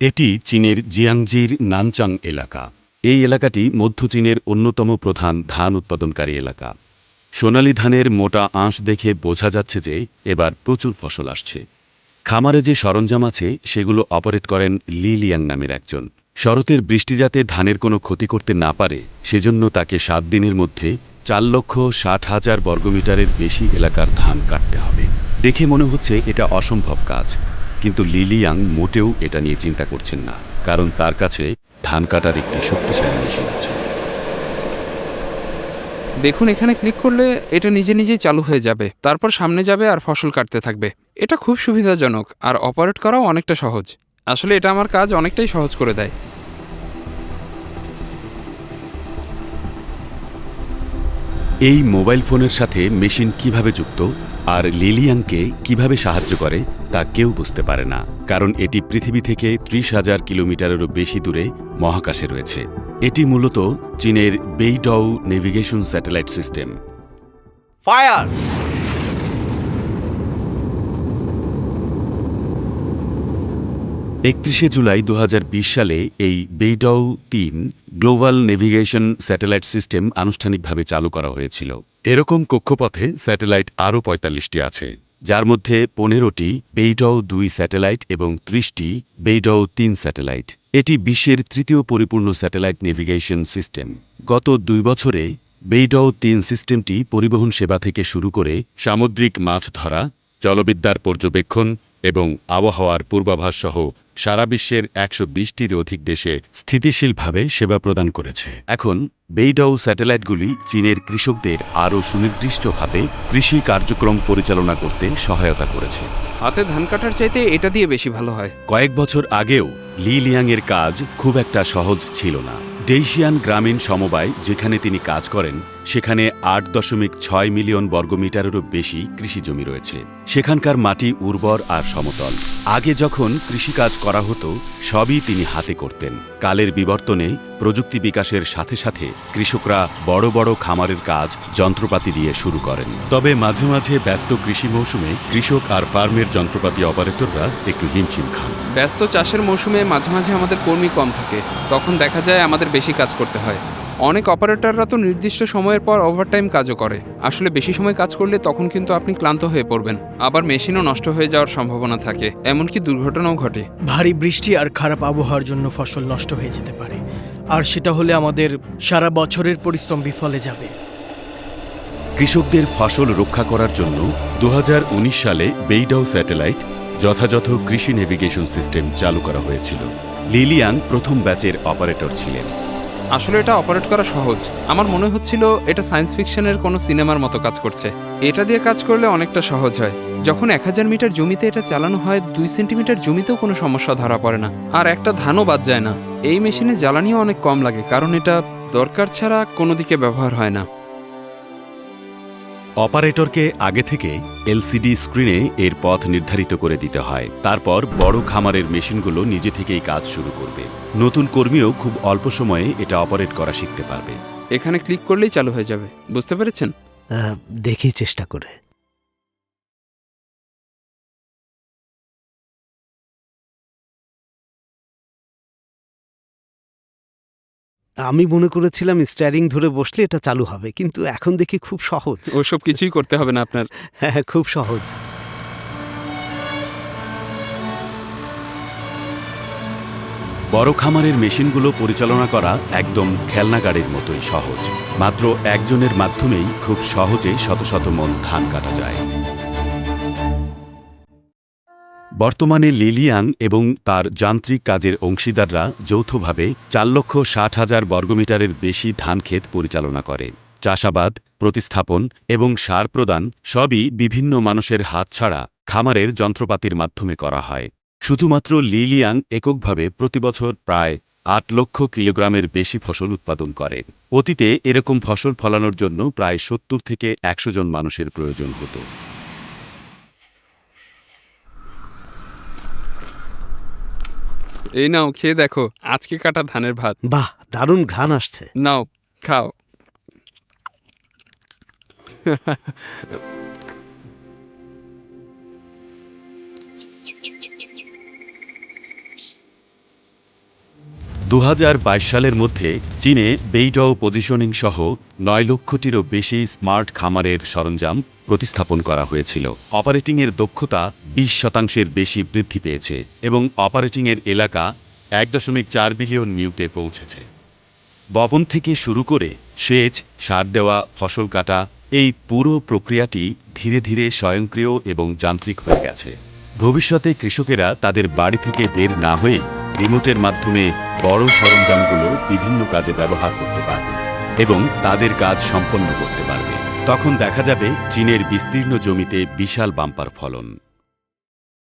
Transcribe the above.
এটি চীনের জিয়াংজির নানচাং এলাকা। এই এলাকাটি মধ্য চীনের অন্যতম প্রধান ধান উৎপাদনকারী এলাকা। সোনালী ধানের মোটা আঁশ দেখে বোঝা যাচ্ছে যে এবার প্রচুর ফসল আসছে। খামারে যে সরঞ্জাম আছে, সেগুলো অপারেট করেন লি লিয়াং নামের একজন। শরতের বৃষ্টি যাতে ধানের কোনো ক্ষতি করতে না পারে, সেজন্য তাকে সাত দিনের মধ্যে চার লক্ষ ষাট হাজার বর্গমিটারের বেশি এলাকার ধান কাটতে হবে। দেখে মনে হচ্ছে এটা অসম্ভব কাজ। কিন্তু লিলিয়াং মোটেও এটা নিয়ে চিন্তা করছেন না কারণ তার কাছে ধান কাটার একটি শক্তিশালী মেশিন আছে। দেখুন এখানে ক্লিক করলে এটা নিজে নিজেই চালু হয়ে যাবে তারপর সামনে যাবে আর ফসল কাটতে থাকবে। এটা খুব সুবিধাজনক আর অপারেট করাও অনেকটা সহজ। আসলে এটা আমার কাজ অনেকটাই সহজ করে দেয়। এই মোবাইল ফোনের সাথে মেশিন কীভাবে যুক্ত আর লিলিয়াংকে কীভাবে সাহায্য করে তা কেউ বুঝতে পারে না কারণ এটি পৃথিবী থেকে ত্রিশ হাজার কিলোমিটারেরও বেশি দূরে মহাকাশে রয়েছে। এটি মূলত চীনের BeiDou navigation satellite system. Fire! একত্রিশে জুলাই দু হাজার বিশ সালে এই বেইডউ তিন গ্লোবাল নেভিগেশন স্যাটেলাইট সিস্টেম আনুষ্ঠানিকভাবে চালু করা হয়েছিল। এরকম কক্ষপথে স্যাটেলাইট আরও পঁয়তাল্লিশটি আছে। যার মধ্যে পনেরোটি বেইডও দুই স্যাটেলাইট এবং ত্রিশটি বেইডও তিন স্যাটেলাইট। এটি বিশ্বের তৃতীয় পরিপূর্ণ স্যাটেলাইট নেভিগেশন সিস্টেম। গত দুই বছরে বেইডও তিন সিস্টেমটি পরিবহন সেবা থেকে শুরু করে সামুদ্রিক মাছ ধরা, জলবিদ্যার পর্যবেক্ষণ এবং আবহাওয়ার পূর্বাভাস সহ সারা বিশ্বের একশো বিশটির অধিক দেশে স্থিতিশীলভাবে সেবা প্রদান করেছে। এখন বেইডাউ স্যাটেলাইটগুলি চীনের কৃষকদের আরও সুনির্দিষ্টভাবে কৃষি কার্যক্রম পরিচালনা করতে সহায়তা করেছে। হাতে ধান কাটার চাইতে এটা দিয়ে বেশি ভালো হয়। কয়েক বছর আগেও লি লিয়াংয়ের কাজ খুব একটা সহজ ছিল না। ডেইশিয়ান গ্রামীণ সমবায় যেখানে তিনি কাজ করেন সেখানে আট দশমিক ছয় মিলিয়ন বর্গমিটারেরও বেশি কৃষিজমি রয়েছে। সেখানকার মাটি উর্বর আর সমতল। আগে যখন কৃষিকাজ করা হতো, সবই তিনি হাতে করতেন। কালের বিবর্তনে প্রযুক্তি বিকাশের সাথে সাথে কৃষকরা বড় বড় খামারের কাজ, যন্ত্রপাতি দিয়ে শুরু করেন। তবে মাঝে মাঝে ব্যস্ত কৃষি মৌসুমে কৃষক আর ফার্মের যন্ত্রপাতি অপারেটররা একটু হিমশিম খান। ব্যস্ত চাষের মৌসুমে মাঝে মাঝে আমাদের কর্মী কম থাকে। তখন দেখা যায় আমাদের বেশি কাজ করতে হয়। অনেক অপারেটররা তো নির্দিষ্ট সময়ের পর ওভারটাইম কাজও করে। আসলে বেশি সময় কাজ করলে তখন কিন্তু আপনি ক্লান্ত হয়ে পড়বেন। আবার মেশিনও নষ্ট হয়ে যাওয়ার সম্ভাবনা থাকে এমনকি দুর্ঘটনাও ঘটে। ভারী বৃষ্টি আর খারাপ আবহাওয়ার জন্য ফসল নষ্ট হয়ে যেতে পারে। আর সেটা হলে আমাদের সারা বছরের পরিশ্রম বিফলে যাবে। কৃষকদের ফসল রক্ষা করার জন্য দু হাজার উনিশ সালে বেইডাও স্যাটেলাইট যথাযথ কৃষি নেভিগেশন সিস্টেম চালু করা হয়েছিল। লিলিয়াং প্রথম ব্যাচের অপারেটর ছিলেন। আসলে এটা অপারেট করা সহজ। আমার মনে হচ্ছিল এটা সায়েন্স ফিকশনের কোনো সিনেমার মতো কাজ করছে। এটা দিয়ে কাজ করলে অনেকটা সহজ হয়। যখন এক হাজার মিটার জমিতে এটা চালানো হয়, দুই সেন্টিমিটার জমিতেও কোনো সমস্যা ধরা পড়ে না। আর একটা ধানও বাদ যায় না। এই মেশিনে জ্বালানিও অনেক কম লাগে, কারণ এটা দরকার ছাড়া কোনো দিকে ব্যবহার হয় না। অপারেটরকে আগে থেকে এলসিডি স্ক্রিনে এর পথ নির্ধারিত করে দিতে হয়। তারপর বড় খামারের মেশিনগুলো নিজে থেকেই কাজ শুরু করবে। নতুন কর্মীও খুব অল্প সময়ে এটা অপারেট করা শিখতে পারবে। এখানে ক্লিক করলেই চালু হয়ে যাবে। বুঝতে পেরেছেন? দেখি চেষ্টা করে। আমি মনে করেছিলাম স্টারিং ধরে বসলে এটা চালু হবে কিন্তু এখন দেখি খুব সহজ। ওসব কিছুই করতে হবে না আপনার। হ্যাঁ খুব সহজ। বড় খামারের মেশিনগুলো পরিচালনা করা একদম খেলনা গাড়ির মতোই সহজ। মাত্র একজনের মাধ্যমেই খুব সহজে শত শত মন ধান কাটা যায়। বর্তমানে লিলিয়াং এবং তার যান্ত্রিক কাজের অংশীদাররা যৌথভাবে চার লক্ষ ষাট হাজার বর্গমিটারের বেশি ধান ক্ষেত পরিচালনা করে। চাষাবাদ, প্রতিস্থাপন এবং সার প্রদান সবই বিভিন্ন মানুষের হাত ছাড়া খামারের যন্ত্রপাতির মাধ্যমে করা হয়। শুধুমাত্র লিলিয়াং এককভাবে প্রতিবছর প্রায় আট লক্ষ কিলোগ্রামের বেশি ফসল উৎপাদন করে। অতীতে এরকম ফসল ফলানোর জন্য প্রায় সত্তর থেকে একশো জন মানুষের প্রয়োজন হতো। এই নাও খেয়ে দেখো। আজকে কাটা ধানের ভাত। বাহ দারুণ ঘ্রাণ আসছে। নাও খাও। দু হাজার বাইশ সালের মধ্যে চীনে বেইডাও পজিশনিং সহ নয় লক্ষটিরও বেশি স্মার্ট খামারের সরঞ্জাম প্রতিস্থাপন করা হয়েছিল। অপারেটিংয়ের দক্ষতা বিশ শতাংশের বেশি বৃদ্ধি পেয়েছে এবং অপারেটিংয়ের এলাকা এক দশমিক চার বিলিয়ন মিউটে পৌঁছেছে। বপন থেকে শুরু করে সেচ, সার দেওয়া, ফসল কাটা এই পুরো প্রক্রিয়াটি ধীরে ধীরে স্বয়ংক্রিয় এবং যান্ত্রিক হয়ে গেছে। ভবিষ্যতে কৃষকেরা তাদের বাড়ি থেকে বের না হয়ে রিমোটের মাধ্যমে বড় সরঞ্জামগুলো বিভিন্ন কাজে ব্যবহার করতে পারবে এবং তাদের কাজ সম্পন্ন করতে পারবে। তখন দেখা যাবে চীনের বিস্তীর্ণ জমিতে বিশাল বাম্পার ফলন।